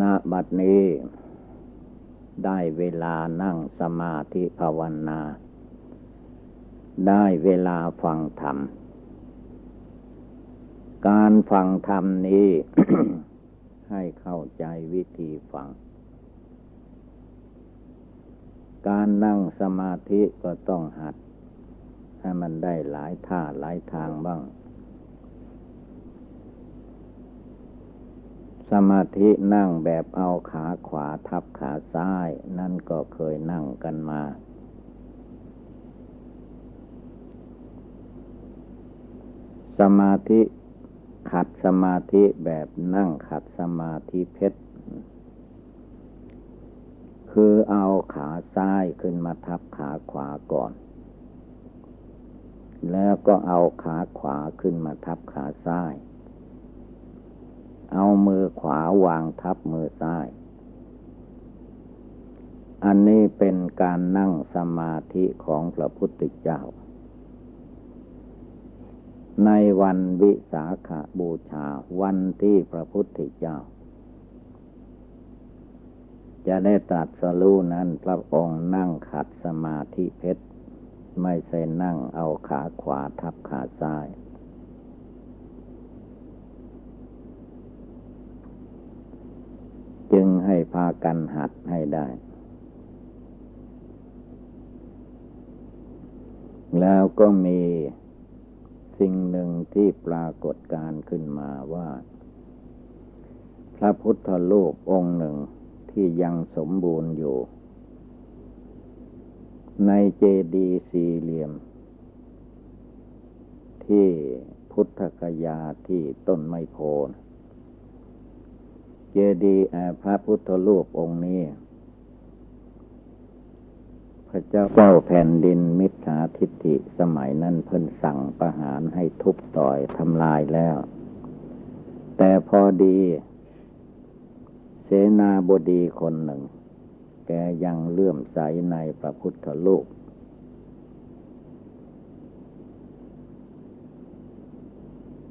ณบัดนี้ ได้เวลานั่งสมาธิภาวนา ได้เวลาฟังธรรม การฟังธรรมนี้ ให้เข้าใจวิธีฟัง การนั่งสมาธิก็ต้องหัด ให้มันได้หลายท่าหลายทางบ้าง สมาธินั่งแบบเอาขาขวาทับขาซ้าย นั่นก็เคยนั่งกันมา สมาธิขัดสมาธิแบบนั่งขัดสมาธิเพชร คือเอาขาซ้ายขึ้นมาทับขาขวาก่อน แล้วก็เอาขาขวาขึ้นมาทับขาซ้าย ขวาวางทับมือซ้าย อันนี้เป็นการนั่งสมาธิของพระพุทธเจ้า ในวันวิสาขาบูชาวันที่พระพุทธเจ้า จะได้ตรัสรู้นั้นพระองค์นั่งขัดสมาธิเพชร ไม่ใช่นั่งเอาขาขวาทับขาซ้ายจึงให้ พากันหัดให้ได้ แล้วก็มีสิ่งหนึ่งที่ปรากฏการขึ้นมาว่า พระพุทธโลกองค์หนึ่งที่ยังสมบูรณ์อยู่ ในเจดีสี่เหลี่ยม ที่พุทธกยาที่ต้นไมโพน เจดีย์พระพุทธรูปองค์นี้ พระเจ้าเก้าแผ่นดินมิจฉาทิฏฐิสมัยนั้นเพิ่นสั่งประหารให้ทุบต่อยทำลายแล้ว แต่พอดี เสนาบดีคนหนึ่ง แกยังเลื่อมใสในพระพุทธรูป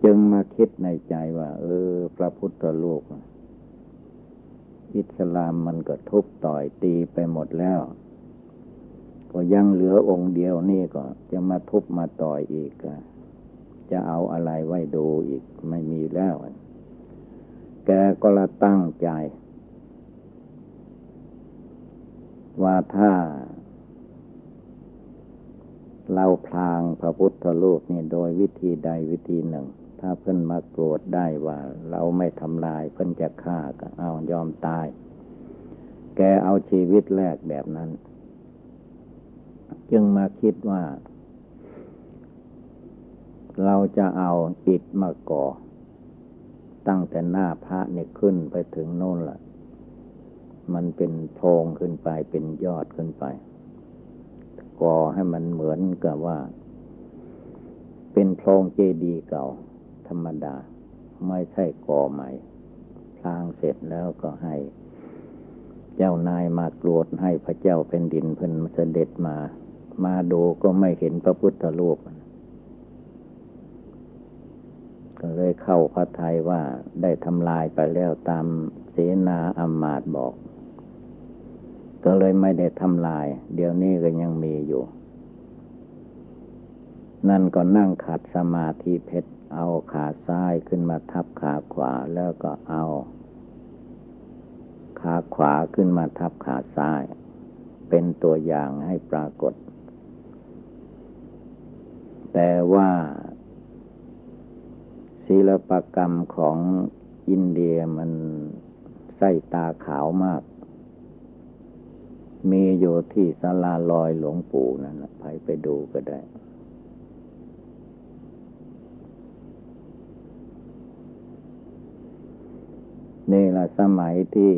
จึงมาคิดในใจว่า เออ พระพุทธรูป อิสลามมันก็ทุบต่อยตีไปหมดแล้ว ก็ยังเหลือองค์เดียวนี่ก็ จะมาทุบมาต่อยอีกจะเอาอะไรไว้ดูอีกไม่มีแล้ว แกก็ละตั้งใจ ว่าถ้า เราพลางพระพุทธรูปนี่โดยวิธีใดวิธีหนึ่ง ถ้าเพิ่นมาโกรธได้ว่า เราไม่ทำลายเพิ่นจะฆ่าก็เอายอมตาย แกเอาชีวิตแรกแบบนั้น จึงมาคิดว่า เราจะเอาอิฐมาก่อ ตั้งแต่หน้าพระเนี่ยขึ้นไปถึงโน่นละ่ะ มันเป็นโพรงขึ้นไปเป็นยอดขึ้นไป ก่อให้มันเหมือนกับว่าเป็นโพรงเจดีย์เก่า ธรรมดา ไม่ใช่ก่อใหม่พลางเสร็จแล้วก็ให้ เจ้านายมากรวดให้พระเจ้าเป็นดินเพิ่นเสด็จมา มาดูก็ไม่เห็นพระพุทธรูปก็เลยเข้าพระทัยว่าได้ทำลายไปแล้วตามเสนาอามาตบอก ก็เลยไม่ได้ทำลาย เดี๋ยวนี้ก็ยังมีอยู่นั่นก็นั่งขัดสมาธิเพชร เอาขาซ้ายขึ้นมาทับขาขวาแล้วก็เอา ขาขวาขึ้นมาทับขาซ้าย เป็นตัวอย่างให้ปรากฏ แต่ว่าศิลปกรรมของอินเดียมันใส่ตาขาวมาก มีอยู่ที่ศาลาลอยหลวงปู่นั่นไปไปดูก็ได้ นี่ละสมัยที่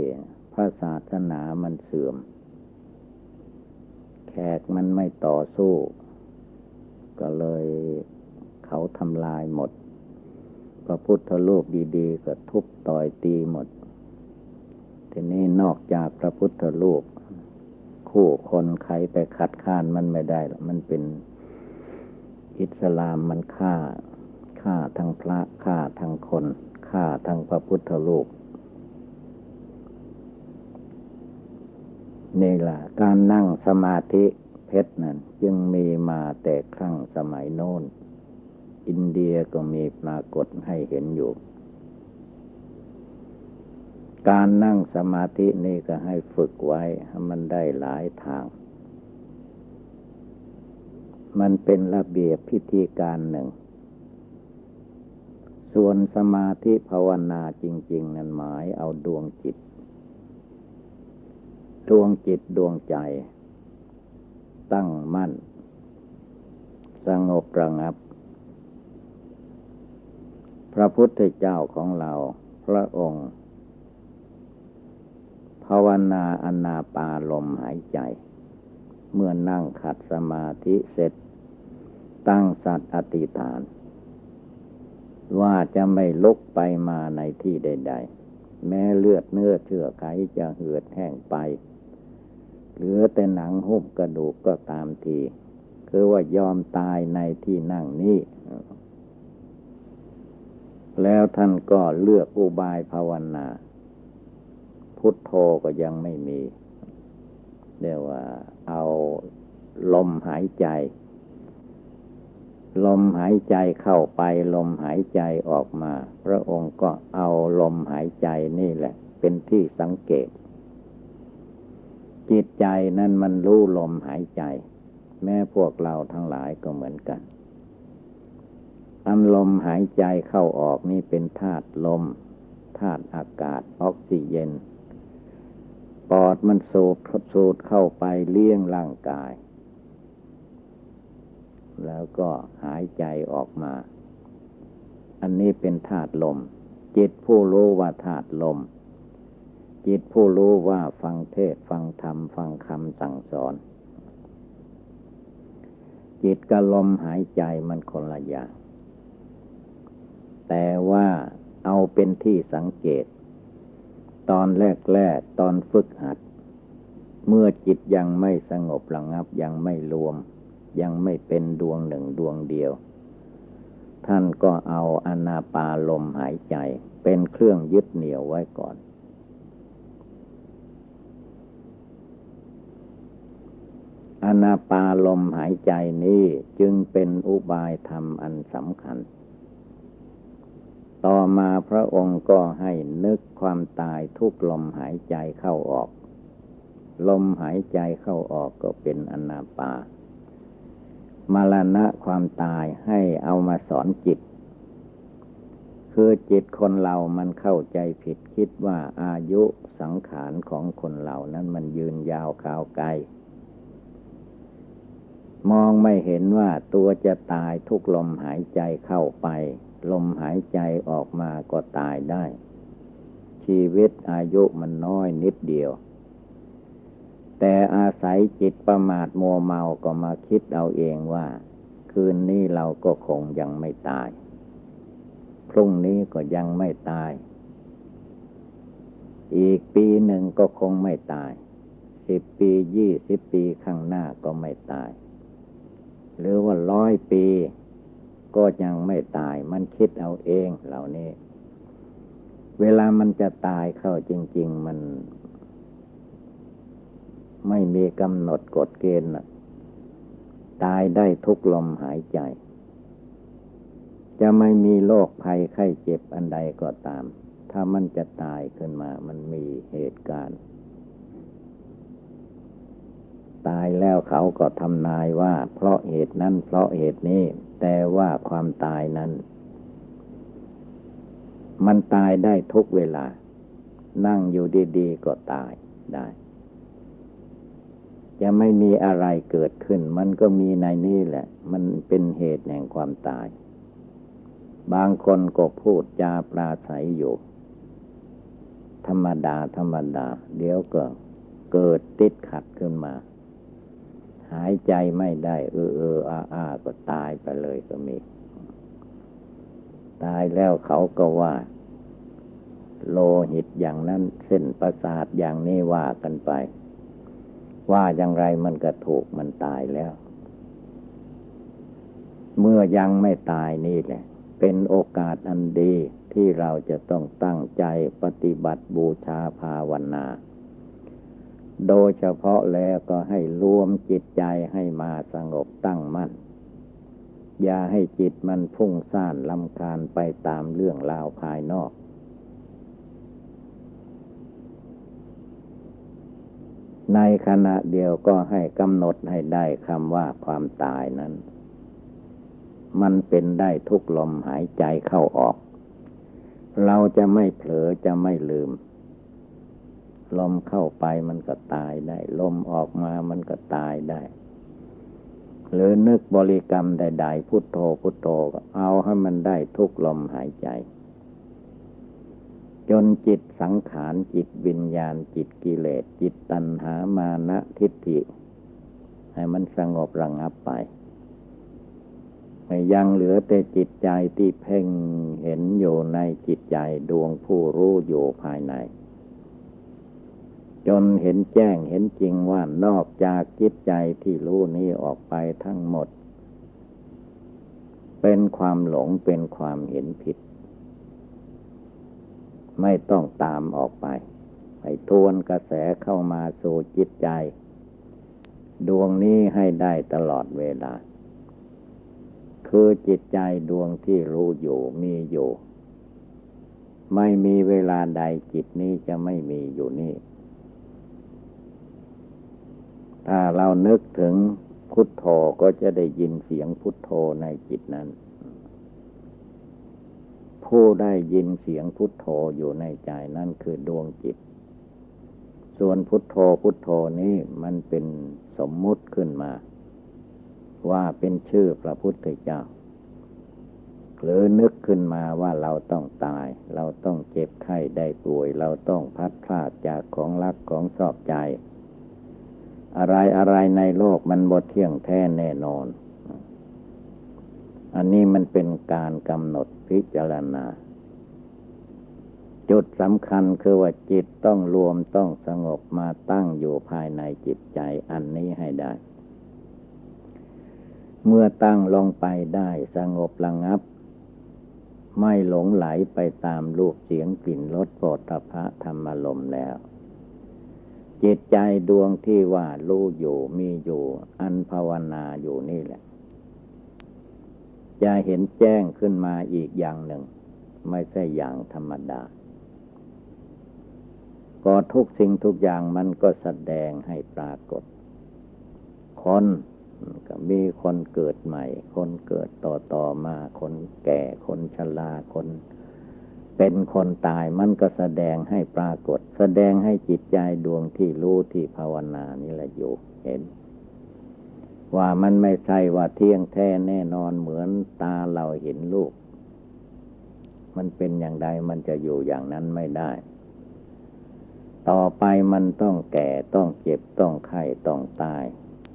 พระศาสนามันเสื่อม แขกมันไม่ต่อสู้ ก็เลยเขาทำลายหมด พระพุทธรูปดีๆ ก็ทุบต่อยตีหมด ทีนี้นอกจากพระพุทธรูปคู่คนใครไปขัดข้านมันไม่ได้หรอกมันเป็นอิสลามมันฆ่า ฆ่าทั้งพระฆ่าทั้งคน ฆ่าทั้งพระพุทธรูป นี่แหละการนั่งสมาธิเพชรนั้นจึงมีมาแต่ครั้งสมัยโน้น อินเดียก็มีปรากฏให้เห็นอยู่ การนั่งสมาธินี่ก็ให้ฝึกไว้ให้มันได้หลายทาง มันเป็นระเบียบพิธีการหนึ่ง ส่วนสมาธิภาวนาจริง ๆ นั้นหมายเอาดวงจิต ดวงจิตดวงใจ ตั้งมั่น สงบระงับ พระพุทธเจ้าของเรา พระองค์ ภาวนาอนาปาลมหายใจ เมื่อนั่งขัดสมาธิเสร็จ ตั้งสัตว์อธิษฐาน ว่าจะไม่ลุกไปมาในที่ใด ๆแม้เลือดเนื้อเชื่อไขจะเหือดแห้งไป เหลือแต่หนังหุ้มกระดูกก็ตามที คือว่ายอมตายในที่นั่งนี้ แล้วท่านก็เลือกอุบายภาวนา พุทโธก็ยังไม่มี เรียกว่าเอาลมหายใจ ลมหายใจเข้าไป ลมหายใจออกมา พระองค์ก็เอาลมหายใจนี่แหละ เป็นที่สังเกต จิตใจนั้นมันรู้ลมหายใจ แม้พวกเราทั้งหลายก็เหมือนกัน อันลมหายใจเข้าออกนี่เป็นธาตุลมธาตุอากาศออกซิเจนปอดมันสูดสูดเข้าไปเลี้ยงร่างกาย แล้วก็หายใจออกมา อันนี้เป็นธาตุลม จิตผู้รู้ว่าธาตุลม จิตผู้รู้ว่าฟังเทศฟังธรรม ฟังคำสั่งสอน จิตกับลมหายใจมันคนละอย่าง แต่ว่าเอาเป็นที่สังเกต ตอนแรกๆตอนฝึกหัด เมื่อจิตยังไม่สงบระงับยังไม่รวม ยังไม่เป็นดวงหนึ่งดวงเดียว ท่านก็เอาอนาปาลมหายใจเป็นเครื่องยึดเหนี่ยวไว้ก่อนอ นาปาลมหายใจนี้จึงเป็นอุบายธรรมอันสำคัญ ต่อมาพระองค์ก็ให้นึกความตายทุกลมหายใจเข้าออก ลมหายใจเข้าออกก็เป็นอนาปา มรณะความตายให้เอามาสอนจิต คือจิตคนเรามันเข้าใจผิดคิดว่าอายุสังขารของคนเรานั้นมันยืนยาวคาวไกล มองไม่เห็นว่าตัวจะตายทุกลมหายใจเข้าไป ลมหายใจออกมาก็ตายได้ ชีวิตอายุมันน้อยนิดเดียว แต่อาศัยจิตประมาทมัวเมาก็มาคิดเอาเองว่า คืนนี้เราก็คงยังไม่ตาย พรุ่งนี้ก็ยังไม่ตาย อีกปีหนึ่งก็คงไม่ตายสิบปียี่สิบปีข้างหน้าก็ไม่ตาย หรือว่าร้อยปี ก็ยังไม่ตายมันคิดเอาเองเหล่านี้ เวลามันจะตายเข้าจริง ๆ มัน ไม่มีกำหนดกฎเกณฑ์ตายได้ทุกลมหายใจ จะไม่มีโรคภัยไข้เจ็บอันใดก็ตาม ถ้ามันจะตายขึ้นมา มันมีเหตุการณ์ ตายแล้วเขาก็ทำนายว่า เพราะเหตุนั้นเพราะเหตุนี้ แต่ว่าความตายนั้น มันตายได้ทุกเวลา นั่งอยู่ดีๆก็ตายได้ จะไม่มีอะไรเกิดขึ้น มันก็มีในนี้แหละ มันเป็นเหตุแห่งความตาย บางคนก็พูดจาปราศัยอยู่ ธรรมดาธรรมดา เดี๋ยวก็เกิดติดขัดขึ้นมา หายใจไม่ได้ เออเอออาอาก็ตายไปเลยก็มี ตายแล้วเขาก็ว่า โลหิตอย่างนั้นเส้นประสาทอย่างนี้ว่ากันไป ว่าอย่างไรมันก็ถูกมันตายแล้ว เมื่อยังไม่ตายนี่แหละ เป็นโอกาสอันดีที่เราจะต้องตั้งใจปฏิบัติบูชาภาวนา โดยเฉพาะแล้วก็ให้รวมจิตใจให้มาสงบตั้งมั่น อย่าให้จิตมันพุ่งซ่านลำคาญไปตามเรื่องราวภายนอก ในขณะเดียวก็ให้กำหนดให้ได้คำว่าความตายนั้น มันเป็นได้ทุกลมหายใจเข้าออก เราจะไม่เผลอจะไม่ลืม ลมเข้าไปมันก็ตายได้ ลมออกมามันก็ตายได้ หรือนึกบริกรรมใดๆพุทโธพุทโธก็เอาให้มันได้ทุกลมหายใจ จนจิตสังขารจิตวิญญาณจิตกิเลสจิตตัณหามานะทิฏฐิ ให้มันสงบระงับไปยังเหลือแต่จิตใจที่เพ่งเห็นอยู่ในจิตใจดวงผู้รู้อยู่ภายใน จนเห็นแจ้งเห็นจริงว่านอกจากจิตใจที่รู้นี้ออกไปทั้งหมด เป็นความหลงเป็นความเห็นผิด ไม่ต้องตามออกไป ไปทวนกระแสเข้ามาสู่จิตใจ ดวงนี้ให้ได้ตลอดเวลา คือจิตใจดวงที่รู้อยู่มีอยู่ ไม่มีเวลาใดจิตนี้จะไม่มีอยู่นี่ ถ้าเรานึกถึงพุทโธก็จะได้ยินเสียงพุทโธในจิตนั้น ผู้ได้ยินเสียงพุทโธอยู่ในใจนั่นคือดวงจิต ส่วนพุทโธพุทโธนี้มันเป็นสมมุติขึ้นมา ว่าเป็นชื่อพระพุทธเจ้า หรือนึกขึ้นมาว่าเราต้องตาย เราต้องเจ็บไข้ได้ป่วย เราต้องพัดพลาดจากของรักของชอบใจ อะไรอะไรในโลกมันบดเที่ยงแท้แน่นอน อันนี้มันเป็นการกำหนดพิจารณา จุดสำคัญคือว่าจิตต้องรวมต้องสงบมาตั้งอยู่ภายในจิตใจอันนี้ให้ได้ เมื่อตั้งลงไปได้สงบระงับ ไม่หลงไหลไปตามรูปเสียงกลิ่นรสโผฏฐะธรรมลมแล้ว จิตใจดวงที่ว่ารู้อยู่มีอยู่ อันภาวนาอยู่นี่แหละ จะเห็นแจ้งขึ้นมาอีกอย่างหนึ่ง ไม่ใช่อย่างธรรมดา ก็ทุกสิ่งทุกอย่างมันก็แสดงให้ปรากฏ คนก็มีคนเกิดใหม่ คนเกิดต่อต่อมา คนแก่คนชราคน เป็นคนตายมันก็แสดงให้ปรากฏ แสดงให้จิตใจดวงที่รู้ที่ภาวนานี่แหละอยู่เห็น ว่ามันไม่ใช่ว่าเที่ยงแท้แน่นอนเหมือนตาเราเห็นลูก มันเป็นอย่างใดมันจะอยู่อย่างนั้นไม่ได้ ต่อไปมันต้องแก่ต้องเจ็บต้องไข้ต้องตาย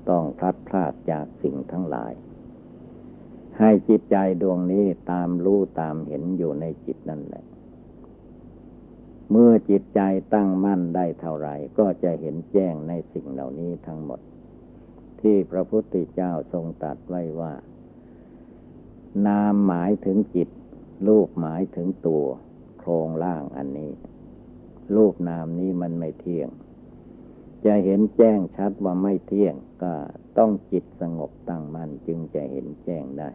ต้องพลัดพรากจากสิ่งทั้งหลายให้จิตใจดวงนี้ตามรู้ตามเห็นอยู่ในจิตนั่นแหละ เมื่อจิตใจตั้งมั่นได้เท่าไรก็จะเห็นแจ้งในสิ่งเหล่านี้ทั้งหมด ที่พระพุทธเจ้าทรงตรัสไว้ว่า นามหมายถึงจิต รูปหมายถึงตัว โครงล่างอันนี้ รูปนามนี้มันไม่เที่ยง จะเห็นแจ้งชัดว่าไม่เที่ยงก็ต้องจิตสงบตั้งมั่นจึงจะเห็นแจ้งได้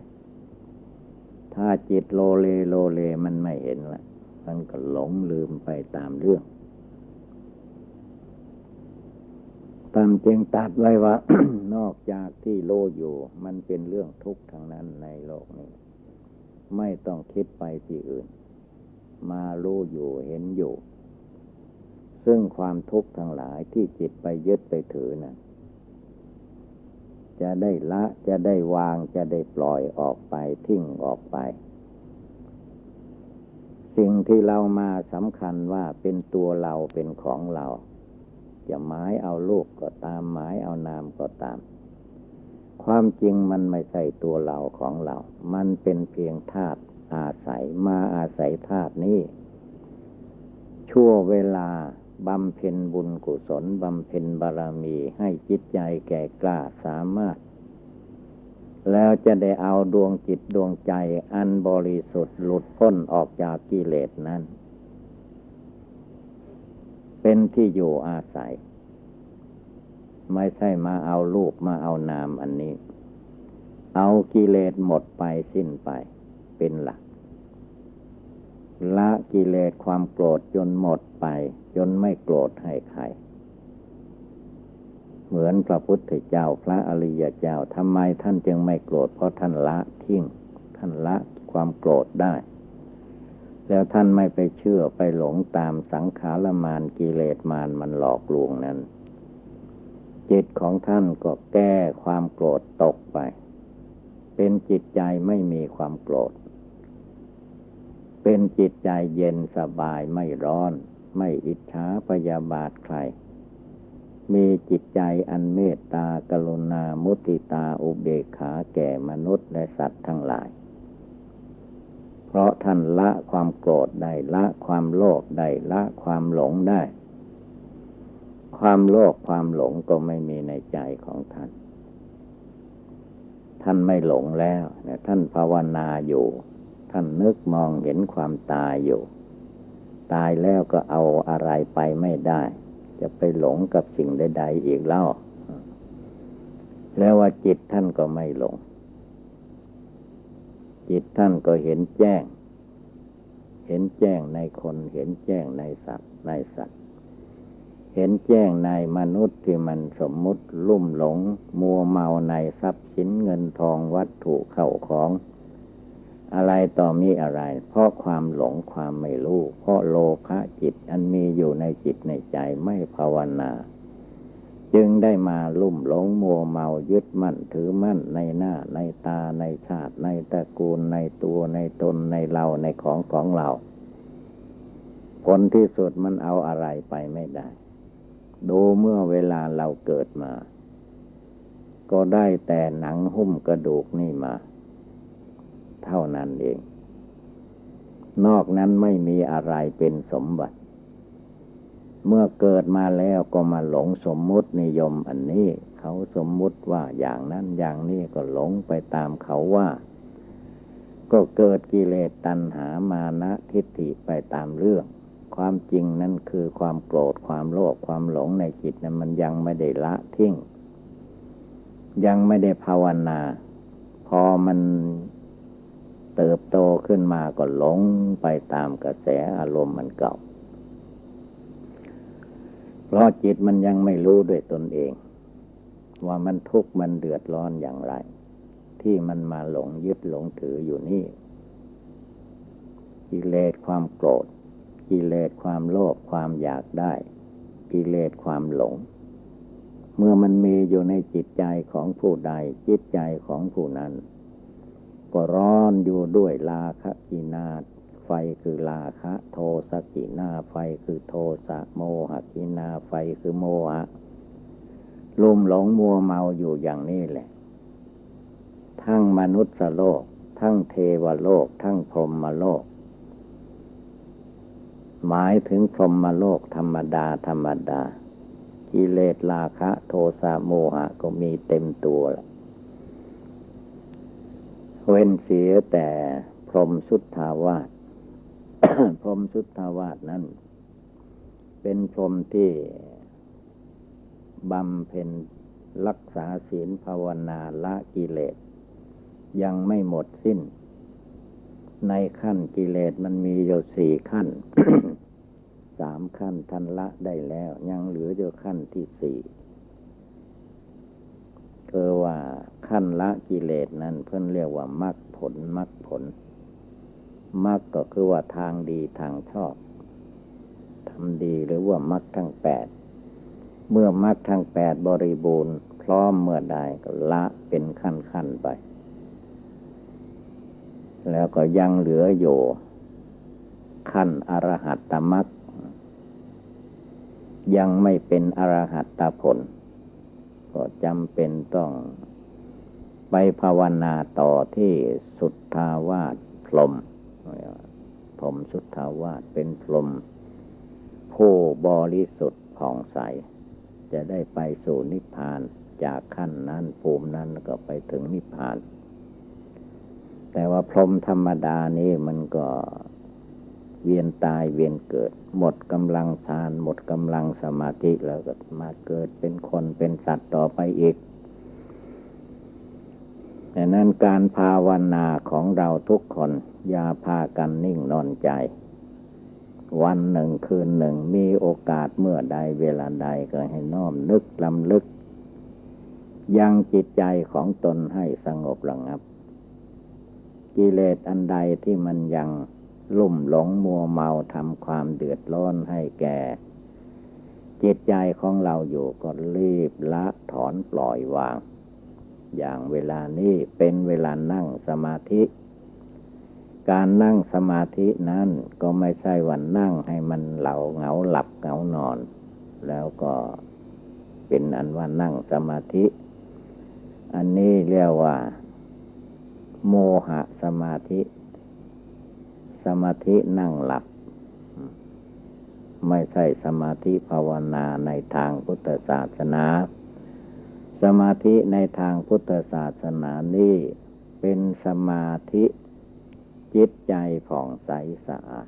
ถ้าจิตโลเลโลเลมันไม่เห็นละ มันก็หลงลืมไปตามเรื่อง ตามเจงตัดไว้ว่า นอกจากที่โลอยู่ มันเป็นเรื่องทุกข์ทางนั้นในโลกนี้ ไม่ต้องคิดไปที่อื่น มาโลอยู่เห็นอยู่ ซึ่งความทุกข์ทั้งหลายที่จิตไปยึดไปถือนะ่ะจะได้ละจะได้วางจะได้ปล่อยออกไปทิ้งออกไป สิ่งที่เรามาสำคัญว่าเป็นตัวเราเป็นของเรา จะหมายเอาลูกก็ตามหมายเอานามก็ตาม ความจริงมันไม่ใช่ตัวเราของเรา มันเป็นเพียงธาตุอาศัยมาอาศัยธาตุนี้ ชั่วเวลาบำเพ็ญบุญกุศลบำเพ็ญบารมีให้จิตใจแก่กล้าสามารถ แล้วจะได้เอาดวงจิตดวงใจอันบริสุทธิ์หลุดพ้นออกจากกิเลสนั้น เป็นที่อยู่อาศัย ไม่ใช่มาเอารูปมาเอานามอันนี้ เอากิเลสหมดไปสิ้นไปเป็นหลัก ละกิเลสความโกรธจนหมดไป จนไม่โกรธให้ใคร เหมือนพระพุทธเจ้าพระอริยเจ้าทำไมท่านจึงไม่โกรธเพราะท่านละทิ้งท่านละความโกรธได้ แล้วท่านไม่ไปเชื่อไปหลงตามสังขารมานกิเลสมานมันหลอกลวงนั้น จิตของท่านก็แก้ความโกรธตกไป เป็นจิตใจไม่มีความโกรธ เป็นจิตใจเย็นสบายไม่ร้อน ไม่อิจฉาพยาบาทใคร มีจิตใจอันเมตตากรุณามุติตาอุเบกขาแก่มนุษย์และสัตว์ทั้งหลาย เพราะท่านละความโกรธได้ละความโลภได้ละความหลงได้ ความโลภความหลงก็ไม่มีในใจของท่าน ท่านไม่หลงแล้วนะท่านภาวนาอยู่ ท่านนึกมองเห็นความตายอยู่ ตายแล้วก็เอาอะไรไปไม่ได้ จะไปหลงกับสิ่งใดๆอีกเล่า แล้วว่าจิตท่านก็ไม่หลง จิตท่านก็เห็นแจ้ง เห็นแจ้งในคน เห็นแจ้งในสัตว์ ในสัตว์ เห็นแจ้งในมนุษย์ที่มันสมมุติลุ่มหลง มัวเมาในทรัพย์สินเงินทองวัตถุเข้าของ อะไรต่อมีอะไร เพราะความหลงความไม่รู้ เพราะโลภะจิตอันมีอยู่ในจิตในใจไม่ภาวนา จึงได้มาลุ่มหลงมัวเมายึดมั่นถือมั่นในหน้าในตาในชาติ ในตระกูลในตัวในตนในเราในของของเรา ผลที่สุดมันเอาอะไรไปไม่ได้ ดูเมื่อเวลาเราเกิดมา ก็ได้แต่หนังหุ้มกระดูกนี่มา เท่านั้นเอง นอกนั้นไม่มีอะไรเป็นสมบัติ เมื่อเกิดมาแล้วก็มาหลงสมมุตินิยมอันนี้ เขาสมมุติว่าอย่างนั้นอย่างนี้ก็หลงไปตามเขาว่า ก็เกิดกิเลสตัณหามานะทิฏฐิไปตามเรื่องความจริงนั่นคือความโกรธความโลภความหลงในจิตนั้นมันยังไม่ได้ละทิ้งยังไม่ได้ภาวนา พอมัน เติบโตขึ้นมาก็หลงไปตามกระแสอารมณ์มันเก่า เพราะจิตมันยังไม่รู้ด้วยตนเอง ว่ามันทุกข์มันเดือดร้อนอย่างไร ที่มันมาหลงยึดหลงถืออยู่นี่กิเลสความโกรธกิเลสความโลภความอยากได้ กิเลสความหลง เมื่อมันมีอยู่ในจิตใจของผู้ใดจิตใจของผู้นั้น ก็ร้อนอยู่ด้วยลาคะกินาไฟคือลาคะโทสกินาไฟคือโทสะโมหกินาไฟคือโมหะลุ่มหลงมัวเมาอยู่อย่างนี้แหละ ทั้งมนุษย์โลก ทั้งเทวโลก ทั้งพรหมโลก หมายถึงพรหมโลกธรรมดาธรรมดา กิเลสราคะ โทสะโมหะก็มีเต็มตัวแหละ เว้นเสียแต่พรมสุทธาวาสพรมสุทธาวาสนั้น เป็นพรมที่บำเพ็ญรักษาศีลภาวนาละกิเลส ยังไม่หมดสิ้น ในขั้นกิเลสมันมีอยู่สี่ขั้นสามขั้นทันละได้แล้ว ยังเหลืออยู่ขั้นที่สี่คือว่า ขั้นละกิเลสนั้นเพิ่อนเรียกว่ามรรคผลมรรคผลมรรคก็คือว่าทางดีทางชอบทำดีหรือว่ามรรคทั้งแปดเมื่อมรรคทั้งแปดบริบูรณ์ พร้อมเมื่อใดก็ละเป็นขั้นขั้นไป แล้วก็ยังเหลืออยู่ขั้นอรหัตตมรรคยังไม่เป็นอรหัตตผล ก็จำเป็นต้อง ไปภาวนาต่อที่สุทธาวาสพรมพรมสุทธาวาสเป็นพรมผู้บริสุทธิ์ผ่องใส จะได้ไปสู่นิพพานจากขั้นนั้นภูมินั้นก็ไปถึงนิพพาน แต่ว่าพรมธรรมดานี้มันก็เวียนตายเวียนเกิด หมดกำลังฌาน หมดกำลังสมาธิแล้วก็มาเกิดเป็นคนเป็นสัตว์ต่อไปอีก ดังนั้นการภาวนาของเราทุกคน อย่าพากันนิ่งนอนใจ วันหนึ่งคืนหนึ่งมีโอกาสเมื่อใดเวลาใดก็ให้น้อมนึกลำลึก ยังจิตใจของตนให้สงบระงับ กิเลสอันใดที่มันยังลุ่มหลงมัวเมาทำความเดือดร้อนให้แก่ จิตใจของเราอยู่ก็รีบละถอนปล่อยวาง อย่างเวลานี้เป็นเวลานั่งสมาธิ การนั่งสมาธินั้นก็ไม่ใช่วันนั่งให้มันเหลาเหงาหลับเหงานอน แล้วก็เป็นอันว่านั่งสมาธิ อันนี้เรียกว่า โมหะสมาธิ สมาธินั่งหลับ ไม่ใช่สมาธิภาวนาในทางพุทธศาสนา สมาธิในทางพุทธศาสนานี้เป็นสมาธิจิตใจผ่องใสสะอาด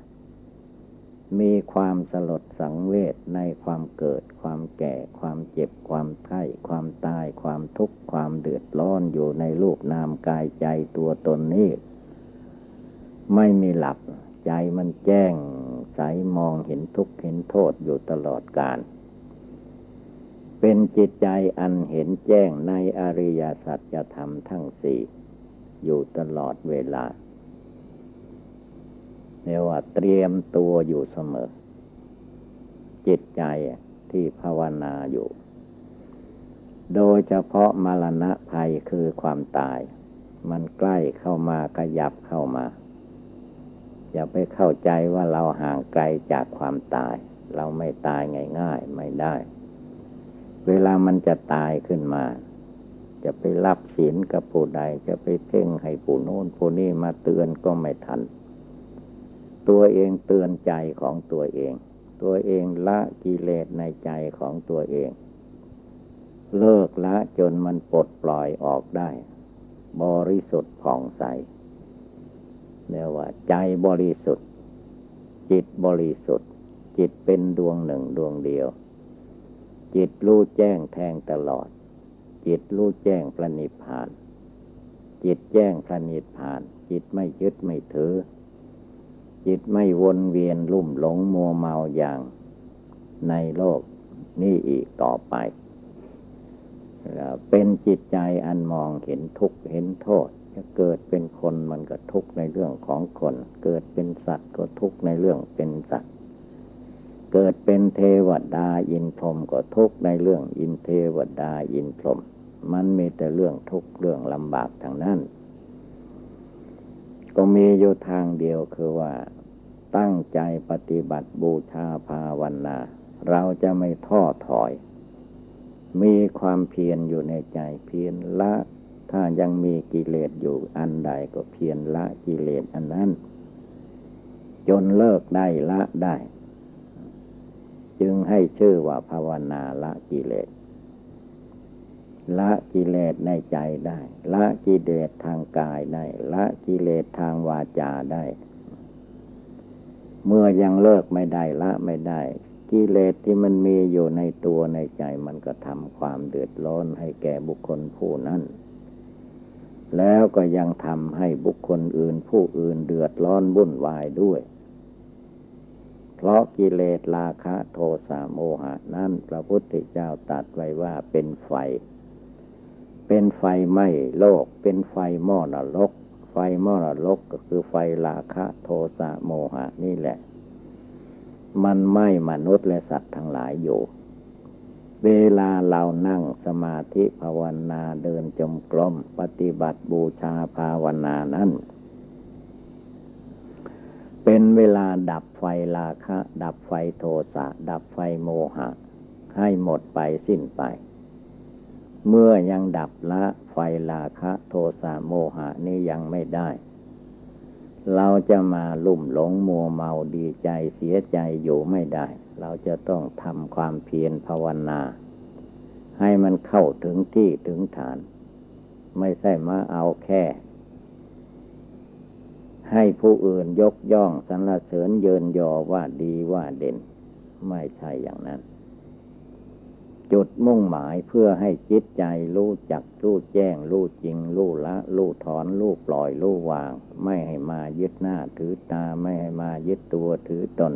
มีความสลดสังเวชในความเกิด ความแก่ ความเจ็บ ความไข้ความตาย ความทุกข์ ความเดือดร้อนอยู่ในรูปนามกายใจตัวตนนี้ ไม่มีหลับใจมันแจ้งใสมองเห็นทุกข์เห็นโทษอยู่ตลอดกาล เป็นจิตใจอันเห็นแจ้งในอริยสัจธรรมทั้งสี่อยู่ตลอดเวลาเรียกว่าเตรียมตัวอยู่เสมอ จิตใจที่ภาวนาอยู่ โดยเฉพาะมรณะภัยคือความตาย มันใกล้เข้ามาขยับเข้ามา อย่าไปเข้าใจว่าเราห่างไกลจากความตาย เราไม่ตายง่าย ๆ ไม่ได้ เวลามันจะตายขึ้นมา จะไปรับศีลกับผู้ใด จะไปเพ่งให้ผู้โน้นผู้นี้มาเตือนก็ไม่ทัน ตัวเองเตือนใจของตัวเอง ตัวเองละกิเลสในใจของตัวเอง เลิกละจนมันปลดปล่อยออกได้ บริสุทธิ์ผ่องใสเรียกว่า ใจบริสุทธิ์ จิตบริสุทธิ์ จิตเป็นดวงหนึ่งดวงเดียว จิตรู้แจ้งแทงตลอด จิตรู้แจ้งประนิพพาน จิตแจ้งประนิพพาน จิตไม่ยึดไม่ถือ จิตไม่วนเวียนลุ่มหลงมัวเมาอย่าง ในโลกนี่อีกต่อไป เป็นจิตใจอันมองเห็นทุกข์เห็นโทษจะเกิดเป็นคนมันก็ทุกข์ในเรื่องของคน เกิดเป็นสัตว์ก็ทุกข์ในเรื่องเป็นสัตว์ เกิดเป็นเทวดาอินพรหมก็ทุกในเรื่องอินเทวดาอินพรหมมันมีแต่เรื่องทุกข์เรื่องลำบากทางนั้น ก็มีอยู่ทางเดียวคือว่า ตั้งใจปฏิบัติบูชาภาวนา เราจะไม่ท้อถอย มีความเพียรอยู่ในใจเพียรละ ถ้ายังมีกิเลสอยู่อันใดก็เพียรละกิเลสอันนั้น จนเลิกได้ละได้ จึงให้ชื่อว่าภาวนาละกิเลส ละกิเลสในใจได้ ละกิเลสทางกายได้ ละกิเลสทางวาจาได้ เมื่อยังเลิกไม่ได้ละไม่ได้ กิเลสที่มันมีอยู่ในตัวในใจมันก็ทำความเดือดร้อนให้แก่บุคคลผู้นั้นแล้วก็ยังทำให้บุคคลอื่นผู้อื่นเดือดร้อนวุ่นวายด้วย เพราะกิเลสราคะโทสะโมหะนั้นพระพุทธเจ้าตรัสไว้ว่าเป็นไฟ เป็นไฟไหม้โลก เป็นไฟหม้อนรกไฟหม้อนรกก็คือไฟราคะโทสะโมหะนี่แหละ มันไหม้มนุษย์และสัตว์ทั้งหลายอยู่ เวลาเรานั่งสมาธิภาวนาเดินจมกลมปฏิบัติบูชาภาวนานั้น เป็นเวลาดับไฟราคะ ดับไฟโทสะ ดับไฟโมหะ ให้หมดไปสิ้นไป เมื่อยังดับละไฟราคะ โทสะโมหะนี้ยังไม่ได้ เราจะมาลุ่มหลงมัวเมาดีใจเสียใจอยู่ไม่ได้ เราจะต้องทำความเพียรภาวนา ให้มันเข้าถึงที่ถึงฐาน ไม่ใช่มาเอาแค่ ให้ผู้อื่นยกย่องสรรเสริญเยินยอว่าดีว่าเด่น ไม่ใช่อย่างนั้น จุดมุ่งหมายเพื่อให้จิตใจรู้จักรู้แจ้งรู้จริงรู้ละรู้ถอนรู้ปล่อยรู้วาง ไม่ให้มายึดหน้าถือตาไม่ให้มายึดตัวถือตน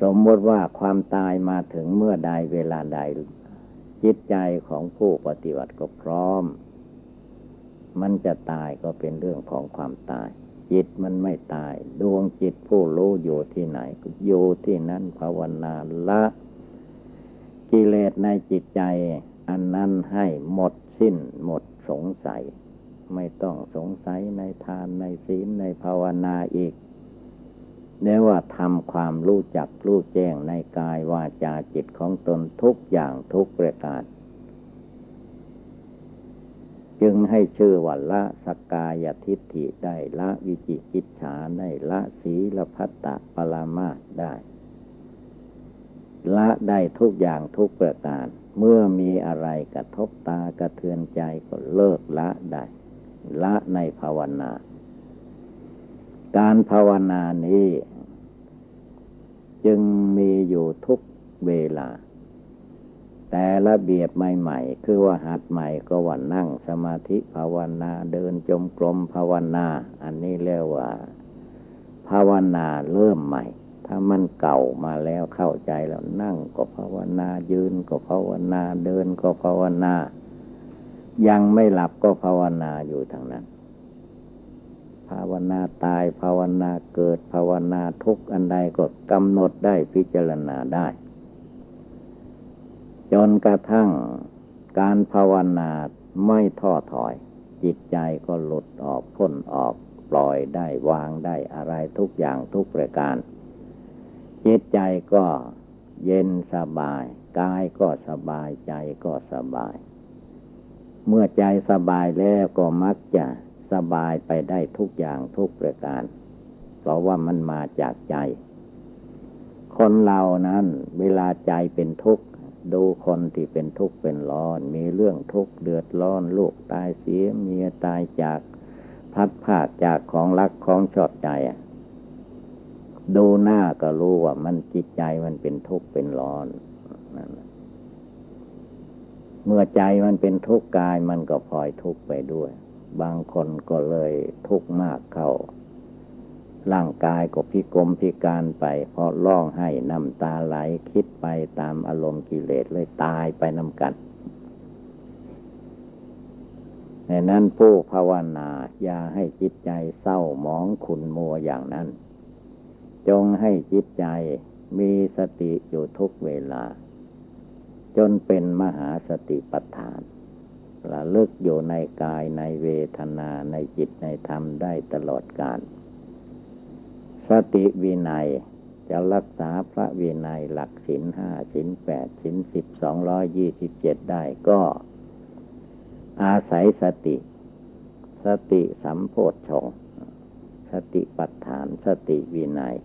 สมมติว่าความตายมาถึงเมื่อใดเวลาใด จิตใจของผู้ปฏิบัติก็พร้อม มันจะตายก็เป็นเรื่องของความตาย จิตมันไม่ตาย ดวงจิตผู้รู้อยู่ที่ไหนอยู่ที่นั่นภาวนาละ กิเลสในจิตใจ อันนั้นให้หมดสิ้นหมดสงสัย ไม่ต้องสงสัยในทานในศีลในภาวนาอีกเนียว่าทำความรู้จักรู้แจ้งในกายวาจาจิตของตนทุกอย่างทุกประการ จึงให้ชื่อว่าละสกกายทิฏฐิได้ละวิจิกิจฉาได้ละสีลพัตตะปรามาได้ ละได้ทุกอย่างทุกประการ เมื่อมีอะไรกระทบตากระเทือนใจก็เลิกละได้ ละในภาวนา การภาวนานี้ จึงมีอยู่ทุกเวลา แต่ระเบียบใหม่ ๆ คือว่าหัดใหม่ก็ว่านั่งสมาธิภาวนาเดินจมกรมภาวนา อันนี้เรียกว่า ภาวนาเริ่มใหม่ ถ้ามันเก่ามาแล้วเข้าใจแล้วนั่งก็ภาวนายืนก็ภาวนาเดินก็ภาวนา ยังไม่หลับก็ภาวนาอยู่ทางนั้น ภาวนาตายภาวนาเกิดภาวนาทุกอันใดก็กำหนดได้พิจารณาได้ จนกระทั่งการภาวนาไม่ท้อถอย จิตใจก็หลุดออกพ้นออก ปล่อยได้วางได้อะไรทุกอย่างทุกประการ จิตใจก็เย็นสบาย กายก็สบายใจก็สบาย เมื่อใจสบายแล้วก็มักจะสบายไปได้ทุกอย่างทุกประการ เพราะว่ามันมาจากใจ คนเรานั้นเวลาใจเป็นทุกข์ ดูคนที่เป็นทุกข์เป็นร้อน มีเรื่องทุกข์เดือดร้อน ลูกตายเสียเมียตายจากพัดผาดจากของรักของชอบใจดูหน้าก็รู้ว่ามันจิตใจมันเป็นทุกข์เป็นร้อนเมื่อใจมันเป็นทุกข์กายมันก็พลอยทุกข์ไปด้วย บางคนก็เลยทุกข์มากเข้า ร่างกายก็พิกลมพิการไป เพราะร้องให้น้ำตาไหลคิดไปตามอารมณ์กิเลสเลยตายไปน้ำกันในนั้นผู้ภาวนาอย่าให้จิตใจเศร้าหมองขุนมัวอย่างนั้น จงให้จิตใจมีสติอยู่ทุกเวลา จนเป็นมหาสติปัฏฐานระลึกอยู่ในกายในเวทนาในจิตในธรรมได้ตลอดกาล สติวินัยจะรักษาพระวินัยหลักศินห้าศินแปดศินสิบสองร้อยยี่สิบเจ็ดได้ก็ อาศัยสติ สติสัมโพธชงสติปัฏฐานสติวินัย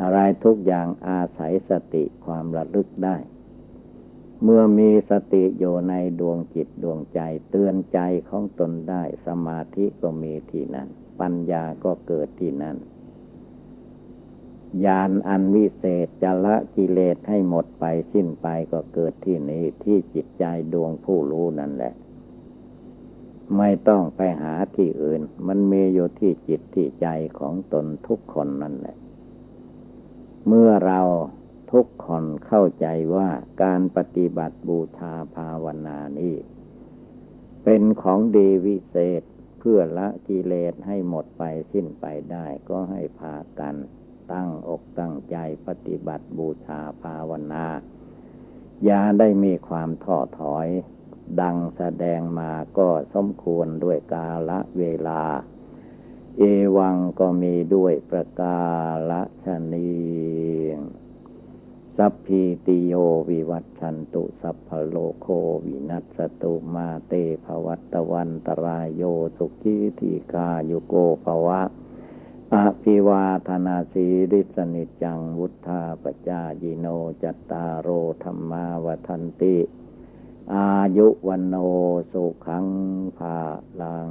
อะไรทุกอย่างอาศัยสติความระลึกได้ เมื่อมีสติอยู่ในดวงจิตดวงใจเตือนใจของตนได้ สมาธิก็มีที่นั่นปัญญาก็เกิดที่นั่น ญาณอันวิเศษจะละกิเลสให้หมดไปสิ้นไปก็เกิดที่นี้ที่จิตใจดวงผู้รู้นั่นแหละ ไม่ต้องไปหาที่อื่น มันมีอยู่ที่จิตที่ใจของตนทุกคนนั่นแหละ เมื่อเราทุกคนเข้าใจว่าการปฏิบัติบูชาภาวนานี้เป็นของดีวิเศษเพื่อละกิเลสให้หมดไปสิ้นไปได้ก็ให้พากัน ตั้งอกตั้งใจปฏิบัติบูชาภาวนา อย่าได้มีความท้อถอย ดังแสดงมาก็สมควรด้วยกาละเวลา เอวังก็มีด้วยประกาละชนีสัพพีติโยวิวัตชันตุสัพพโลโควินัสตุมาเตภวัตวันตรายโยสุขีทีกาโยโกภวะ อภิวาธนาสีริสนิจังวุธาปจายิโนจัตตารโรธรรมาวทันติ อายุวันโนสุขังภาลัง